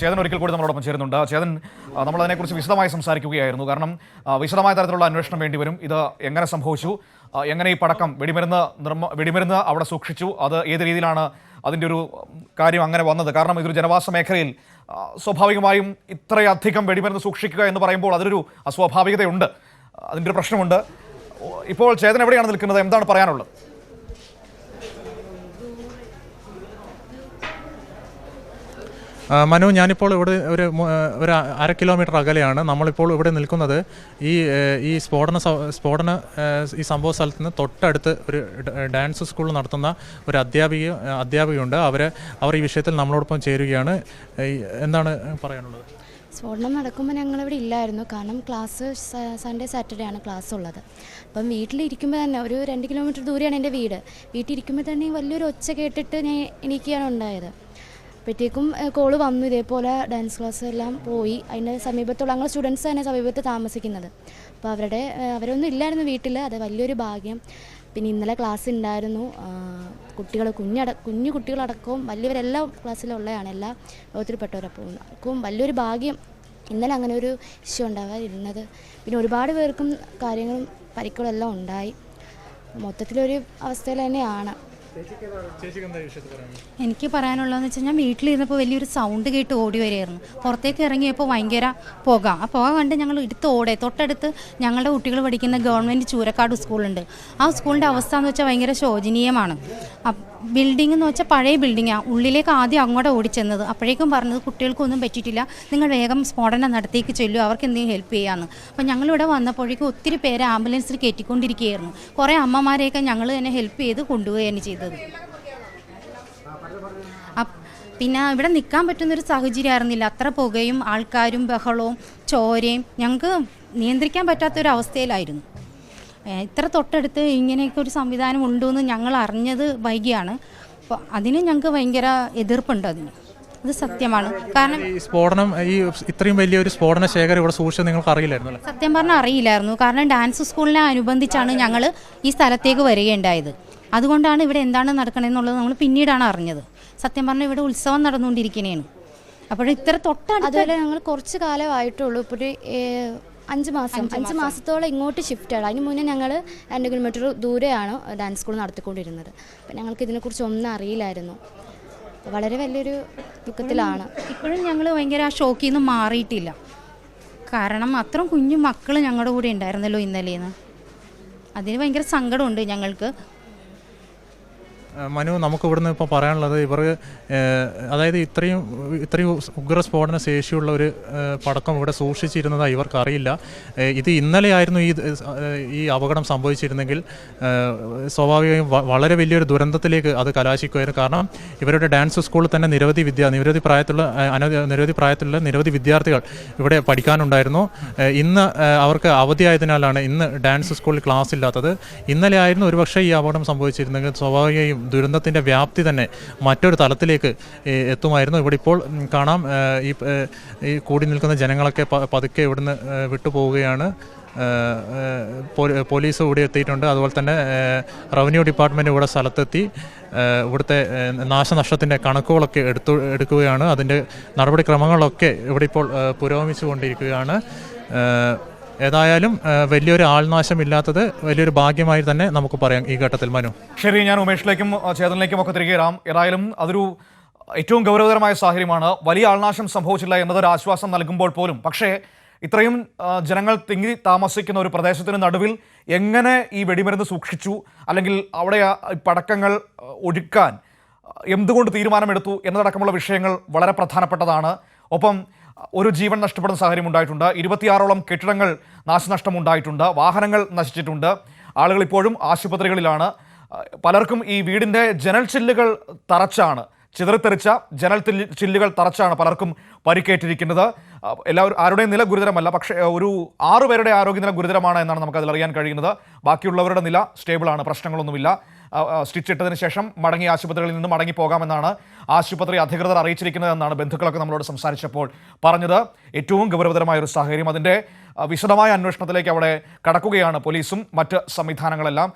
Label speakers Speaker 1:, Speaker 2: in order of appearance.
Speaker 1: ചേതൻ ഒരിക്കൽ കൂടി നമ്മളോടൊപ്പം ചേരുന്നുണ്ട്. ചേതൻ നമ്മൾ അതിനെക്കുറിച്ച് വിശദമായി സംസാരിക്കുകയായിരുന്നു. കാരണം വിശദമായ തരത്തിലുള്ള അന്വേഷണം വേണ്ടി വരും. ഇത് എങ്ങനെ സംഭവിച്ചു? എങ്ങനെ ഈ പടക്കം വെടിമരുന്ന് നിർമ്മ വെടിമരുന്ന് അവിടെ സൂക്ഷിച്ചു? അത് ഏത് രീതിയിലാണ് അതിന്റെ ഒരു കാര്യം അങ്ങനെ വന്നത്? കാരണം ഇതൊരു ജനവാസ മേഖലയിൽ സ്വാഭാവികമായും ഇത്രയധികം വെടിമരുന്ന് സൂക്ഷിക്കുക എന്ന് പറയുമ്പോൾ അതിലൊരു അസ്വാഭാവികതയുണ്ട്. അതിന്റെ ഒരു പ്രശ്നമുണ്ട്. ഇപ്പോൾ ചേതൻ എവിടെയാണ് നിൽക്കുന്നത്? എന്താണ് പറയാനുള്ളത്?
Speaker 2: മനു ഞാനിപ്പോൾ ഇവിടെ ഒരു ഒരു അര കിലോമീറ്റർ അകലെയാണ്. നമ്മളിപ്പോൾ ഇവിടെ നിൽക്കുന്നത് ഈ ഈ സ്ഫോടന സ്ഫോടന ഈ സംഭവ സ്ഥലത്ത് നിന്ന് തൊട്ടടുത്ത് ഒരു ഡാൻസ് സ്കൂൾ നടത്തുന്ന ഒരു അധ്യാപിക അധ്യാപികയുണ്ട്. അവർ അവർ ഈ വിഷയത്തിൽ നമ്മളോടൊപ്പം ചേരുകയാണ്. എന്താണ് പറയാനുള്ളത്?
Speaker 3: സ്ഫോടനം നടക്കുമ്പോൾ ഞങ്ങളിവിടെ ഇല്ലായിരുന്നു. കാരണം ക്ലാസ് സൺഡേ സാറ്റർഡേ ആണ് ക്ലാസ് ഉള്ളത്. അപ്പം വീട്ടിലിരിക്കുമ്പോൾ തന്നെ ഒരു രണ്ട് കിലോമീറ്റർ ദൂരെയാണ് എന്റെ വീട്. വീട്ടിലിരിക്കുമ്പോൾ തന്നെ വലിയൊരു ഒച്ച കേട്ടിട്ട് ഞാൻ എനിക്കാണ് ഉണ്ടായത്. അപ്പോഴത്തേക്കും കോൾ വന്നു. ഇതേപോലെ ഡാൻസ് ക്ലാസ് എല്ലാം പോയി. അതിന്റെ സമീപത്തുള്ള ഞങ്ങൾ സ്റ്റുഡൻസ് തന്നെ സമീപത്ത് താമസിക്കുന്നത്. അപ്പോൾ അവരുടെ അവരൊന്നും ഇല്ലായിരുന്നു വീട്ടിൽ അത് വലിയൊരു ഭാഗ്യം. പിന്നെ ഇന്നലെ ക്ലാസ് ഉണ്ടായിരുന്നു കുട്ടികൾ കുഞ്ഞട കുഞ്ഞു കുട്ടികളടക്കവും വലിയവരെല്ലാം ക്ലാസ്സിലുള്ളതാണ് എല്ലാ ലോകത്തിൽപ്പെട്ടവരപ്പോൾ അവർക്കും വലിയൊരു ഭാഗ്യം. ഇന്നലെ അങ്ങനെ ഒരു ഇഷ്യൂ ഉണ്ടാവാതിരുന്നത്. പിന്നെ ഒരുപാട് പേർക്കും കാര്യങ്ങളും പരിക്കുകളെല്ലാം ഉണ്ടായി. മൊത്തത്തിലൊരു അവസ്ഥയിൽ തന്നെയാണ്.
Speaker 4: എനിക്ക് പറയാനുള്ളതെന്ന് വെച്ചാൽ ഞാൻ വീട്ടിലിരുന്നപ്പോൾ വലിയൊരു സൗണ്ട് കേട്ട് ഓടി വരികയായിരുന്നു. പുറത്തേക്ക് ഇറങ്ങിയപ്പോൾ ഭയങ്കര പുക. ആ പുക കണ്ട് ഞങ്ങൾ എടുത്ത് ഓടെ. തൊട്ടടുത്ത് ഞങ്ങളുടെ കുട്ടികൾ പഠിക്കുന്ന ഗവൺമെന്റ് ചൂരക്കാട് സ്കൂളുണ്ട്. ആ സ്കൂളിന്റെ അവസ്ഥ എന്ന് വെച്ചാൽ ഭയങ്കര ശോചനീയമാണ്. ബിൽഡിംഗ് എന്ന് വെച്ചാൽ പഴയ ബിൽഡിങ്ങാണ് ഉള്ളിലേക്ക് ആദ്യം അങ്ങോട്ട് ഓടിച്ചെന്നത്. അപ്പോഴേക്കും പറഞ്ഞത് കുട്ടികൾക്കൊന്നും പറ്റിയിട്ടില്ല. നിങ്ങൾ വേഗം സ്ഫോടനം നടത്തിയേക്ക് ചെല്ലു. അവർക്ക് എന്തെങ്കിലും ഹെൽപ്പ് ചെയ്യാമെന്ന് അപ്പോൾ ഞങ്ങളിവിടെ വന്നപ്പോഴേക്കും ഒത്തിരി പേരെ ആംബുലൻസിൽ കയറ്റിക്കൊണ്ടിരിക്കുകയായിരുന്നു കുറേ അമ്മമാരെയൊക്കെ ഞങ്ങൾ തന്നെ ഹെൽപ്പ് ചെയ്ത് കൊണ്ടുപോവുകയാണ് ചെയ്തത്. പിന്നെ ഇവിടെ നിൽക്കാൻ പറ്റുന്നൊരു സാഹചര്യം ആയിരുന്നില്ല അത്ര പുകയും ആൾക്കാരും ബഹളവും ചോരയും ഞങ്ങൾക്ക് നിയന്ത്രിക്കാൻ പറ്റാത്തൊരു അവസ്ഥയിലായിരുന്നു ഏ, ഇത്ര തൊട്ടടുത്ത് ഇങ്ങനെയൊക്കെ ഒരു സംവിധാനം ഉണ്ടെന്ന് ഞങ്ങൾ അറിഞ്ഞത് വൈകിയാണ്. അപ്പോൾ അതിന് ഞങ്ങൾക്ക് ഭയങ്കര എതിർപ്പുണ്ട് അതിന്. അത് സത്യമാണ്. കാരണം
Speaker 2: ഈ സ്ഫോടനം ഈ ഇത്രയും വലിയൊരു സ്ഫോടന ശേഖരം ഇവിടെ സൂക്ഷിച്ചത് നിങ്ങൾക്ക് അറിയില്ലായിരുന്നു അല്ലേ
Speaker 4: സത്യം പറഞ്ഞാൽ അറിയില്ലായിരുന്നു. കാരണം ഡാൻസ് സ്കൂളിനെ അനുബന്ധിച്ചാണ് ഞങ്ങൾ ഈ സ്ഥലത്തേക്ക് വരികയുണ്ടായത്. അതുകൊണ്ടാണ് ഇവിടെ എന്താണ് നടക്കണമെന്നുള്ളത് നമ്മൾ പിന്നീടാണ് അറിഞ്ഞത്. സത്യം പറഞ്ഞാൽ ഇവിടെ ഉത്സവം നടന്നുകൊണ്ടിരിക്കുന്നതാണ് അപ്പോൾ ഇത്ര തൊട്ടടുത്ത്
Speaker 3: അതുപോലെ ഞങ്ങൾ കുറച്ച് കാലമായിട്ടുള്ളൂ. ഇപ്പോൾ ഒരു അഞ്ച് മാസം. അഞ്ച് മാസത്തോളം ഇങ്ങോട്ട് ഷിഫ്റ്റ് ആണ്. അതിന് മുന്നേ ഞങ്ങൾ രണ്ട് കിലോമീറ്റർ ദൂരെയാണ് ഡാൻസ് സ്കൂൾ നടത്തിക്കൊണ്ടിരുന്നത്. അപ്പം ഞങ്ങൾക്ക് ഇതിനെക്കുറിച്ച് ഒന്നും അറിയില്ലായിരുന്നു. വളരെ വലിയൊരു ദുഃഖത്തിലാണ്.
Speaker 4: ഇപ്പോഴും ഞങ്ങൾ ഭയങ്കര ആ ഷോക്കിൽ നിന്ന് മാറിയിട്ടില്ല. കാരണം അത്രയും കുഞ്ഞു മക്കൾ ഞങ്ങളുടെ കൂടെ ഉണ്ടായിരുന്നല്ലോ ഇന്നലെ അതിന് ഭയങ്കര സങ്കടമുണ്ട് ഞങ്ങൾക്ക്.
Speaker 2: മനു നമുക്ക് ഇവിടുന്ന് ഇപ്പോൾ പറയാനുള്ളത് ഇവർ അതായത് ഇത്രയും ഇത്രയും ഉഗ്ര സ്ഫോടന ശേഷിയുള്ള ഒരു പടക്കം ഇവിടെ സൂക്ഷിച്ചിരുന്നതായി ഇവർക്കറിയില്ല. ഇത് ഇന്നലെയായിരുന്നു ഈ ഈ അപകടം സംഭവിച്ചിരുന്നെങ്കിൽ സ്വാഭാവികമായും വളരെ വലിയൊരു ദുരന്തത്തിലേക്ക് അത് കലാശിക്കുമായിരുന്നു. കാരണം ഇവരുടെ ഡാൻസ് സ്കൂളിൽ തന്നെ നിരവധി വിദ്യ നിരവധി പ്രായത്തിലുള്ള നിരവധി പ്രായത്തിലുള്ള നിരവധി വിദ്യാർത്ഥികൾ ഇവിടെ പഠിക്കാനുണ്ടായിരുന്നു. ഇന്ന് അവർക്ക് അവധിയായതിനാലാണ് ഇന്ന് ഡാൻസ് സ്കൂളിൽ ക്ലാസ് ഇല്ലാത്തത് ഇന്നലെ ആയിരുന്നു ഒരുപക്ഷെ ഈ അപകടം സംഭവിച്ചിരുന്നെങ്കിൽ സ്വാഭാവികമായും ദുരന്തത്തിന്റെ വ്യാപ്തി തന്നെ മറ്റൊരു തലത്തിലേക്ക് എത്തുമായിരുന്നു. ഇവിടെ ഇപ്പോൾ കാണാം ഈ ഈ കൂടി നിൽക്കുന്ന ജനങ്ങളൊക്കെ പതുക്കെ ഇവിടുന്ന് വിട്ടുപോവുകയാണ്. പോലീസ് ഇവിടെ എത്തിയിട്ടുണ്ട്. അതുപോലെ തന്നെ റവന്യൂ ഡിപ്പാർട്ട്മെന്റ് ഇവിടെ സ്ഥലത്തെത്തി ഇവിടുത്തെ നാശനഷ്ടത്തിന്റെ കണക്കുകളൊക്കെ എടുത്തു എടുക്കുകയാണ്. അതിന്റെ നടപടിക്രമങ്ങളൊക്കെ ഇവിടെ ഇപ്പോൾ പുരോഗമിച്ചു കൊണ്ടിരിക്കുകയാണ് ഏതായാലും വലിയൊരു ആൾനാശമില്ലാത്തത് വലിയൊരു ഭാഗ്യമായി തന്നെ നമുക്ക് പറയാം ഈ ഘട്ടത്തിൽ. മനു.
Speaker 1: ശരി ഞാൻ ഉമേഷിലേക്കും ചേതനിലേക്കും ഒക്കെ തിരികെ വരാം. ഏതായാലും അതൊരു ഏറ്റവും ഗൗരവതരമായ സാഹചര്യമാണ്. വലിയ ആൾനാശം സംഭവിച്ചില്ല എന്നതൊരു ആശ്വാസം നൽകുമ്പോൾ പോലും. പക്ഷേ ഇത്രയും ജനങ്ങൾ തിങ്ങി താമസിക്കുന്ന ഒരു പ്രദേശത്തിന് നടുവിൽ എങ്ങനെ ഈ വെടിമരുന്ന് സൂക്ഷിച്ചു? അല്ലെങ്കിൽ അവിടെ പടക്കങ്ങൾ ഒഴുക്കാൻ എന്തുകൊണ്ട് തീരുമാനമെടുത്തു? എന്നതടക്കമുള്ള വിഷയങ്ങൾ വളരെ പ്രധാനപ്പെട്ടതാണ്. ഒപ്പം ഒരു ജീവൻ നഷ്ടപ്പെടുന്ന സാഹചര്യം ഉണ്ടായിട്ടുണ്ട്. ഇരുപത്തിയാറോളം കെട്ടിടങ്ങൾ നാശനഷ്ടം ഉണ്ടായിട്ടുണ്ട് വാഹനങ്ങൾ നശിച്ചിട്ടുണ്ട്. ആളുകൾ ഇപ്പോഴും ആശുപത്രികളിലാണ്. പലർക്കും ഈ വീടിന്റെ ജനൽ ചില്ലുകൾ തറച്ചാണ്. ചിതറിത്തെറിച്ച ജനൽ ചില്ലുകൾ തറച്ചാണ് പലർക്കും പരിക്കേറ്റിരിക്കുന്നത്. എല്ലാവരും ആരുടെയും നില ഗുരുതരമല്ല പക്ഷേ ഒരു ആറുപേരുടെ ആരോഗ്യനില ഗുരുതരമാണ് എന്നാണ് നമുക്ക് അതിൽ അറിയാൻ കഴിയുന്നത്. ബാക്കിയുള്ളവരുടെ നില സ്റ്റേബിളാണ് പ്രശ്നങ്ങളൊന്നുമില്ല. സ്റ്റിച്ച് ഇട്ടതിന് ശേഷം മടങ്ങി ആശുപത്രികളിൽ നിന്ന് മടങ്ങി പോകാമെന്നാണ് ആശുപത്രി അധികൃതർ അറിയിച്ചിരിക്കുന്നതെന്നാണ് ബന്ധുക്കളൊക്കെ നമ്മളോട് സംസാരിച്ചപ്പോൾ പറഞ്ഞത്. ഏറ്റവും ഗൗരവതരമായ ഒരു സാഹചര്യം. അതിന്റെ വിശദമായ അന്വേഷണത്തിലേക്ക് അവിടെ കടക്കുകയാണ് പോലീസും മറ്റ് സംവിധാനങ്ങളെല്ലാം.